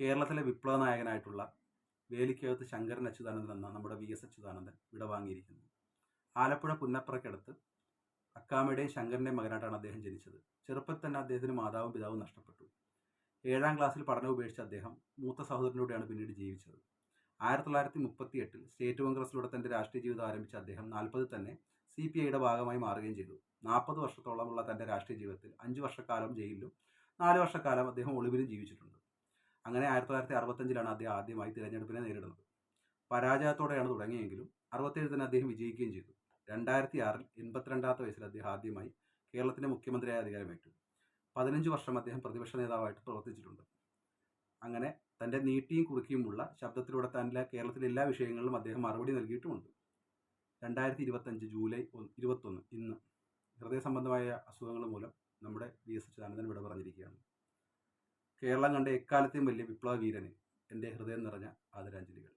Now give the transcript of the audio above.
കേരളത്തിലെ വിപ്ലവ നായകനായിട്ടുള്ള വേലിക്കകത്ത് ശങ്കരൻ അച്യുതാനന്ദൻ എന്ന നമ്മുടെ വി എസ് അച്യുതാനന്ദൻ വിടവാങ്ങിയിരിക്കുന്നു. ആലപ്പുഴ പുന്നപ്പുറക്കടുത്ത് അക്കാമയുടെയും ശങ്കരന്റെയും മകനായിട്ടാണ് അദ്ദേഹം ജനിച്ചത്. ചെറുപ്പത്തിൽ തന്നെ അദ്ദേഹത്തിന് മാതാവും പിതാവും നഷ്ടപ്പെട്ടു. ഏഴാം ക്ലാസ്സിൽ പഠനം ഉപേക്ഷിച്ച അദ്ദേഹം മൂത്ത സഹോദരനിലൂടെയാണ് പിന്നീട് ജീവിച്ചത്. ആയിരത്തി തൊള്ളായിരത്തി മുപ്പത്തി എട്ടിൽ സ്റ്റേറ്റ് കോൺഗ്രസിലൂടെ തന്റെ രാഷ്ട്രീയ ജീവിതം ആരംഭിച്ച അദ്ദേഹം നാൽപ്പതിൽ തന്നെ സി പി ഐയുടെ ഭാഗമായി മാറുകയും ചെയ്തു. നാൽപ്പത് വർഷത്തോളമുള്ള തന്റെ രാഷ്ട്രീയ ജീവിതത്തിൽ അഞ്ച് വർഷക്കാലം ജയിലിലും നാല് വർഷക്കാലം അദ്ദേഹം ഒളിവിലും ജീവിച്ചിട്ടുണ്ട്. അങ്ങനെ ആയിരത്തി തൊള്ളായിരത്തി അറുപത്തഞ്ചിലാണ് അദ്ദേഹം ആദ്യമായി തിരഞ്ഞെടുപ്പിനെ നേരിടുന്നത്. പരാജയത്തോടെയാണ് തുടങ്ങിയെങ്കിലും അറുപത്തേഴ് തന്നെ അദ്ദേഹം വിജയിക്കുകയും ചെയ്തു. രണ്ടായിരത്തി ആറിൽ എൺപത്തിരണ്ടാമത്തെ വയസ്സിൽ അദ്ദേഹം ആദ്യമായി കേരളത്തിന്റെ മുഖ്യമന്ത്രിയായ അധികാരമേറ്റു പതിനഞ്ച് വർഷം അദ്ദേഹം പ്രതിപക്ഷ നേതാവായിട്ട് പ്രവർത്തിച്ചിട്ടുണ്ട്. അങ്ങനെ തന്റെ നീട്ടിയും കുറുക്കിയുമുള്ള ശബ്ദത്തിലൂടെ തന്നെ കേരളത്തിലെ എല്ലാ വിഷയങ്ങളിലും അദ്ദേഹം മറുപടി നൽകിയിട്ടുമുണ്ട്. രണ്ടായിരത്തി ഇരുപത്തഞ്ച് ജൂലൈ ഇരുപത്തൊന്ന് ഇന്ന് ഹൃദയ സംബന്ധമായ അസുഖങ്ങൾ മൂലം നമ്മുടെ വി എസ് അച്യുതാനന്ദൻ വിട പറഞ്ഞിരിക്കുകയാണ് കേരളം കണ്ട എക്കാലത്തെയും വലിയ വിപ്ലവ വീരന് എന്റെ ഹൃദയം നിറഞ്ഞ ആദരാഞ്ജലികൾ.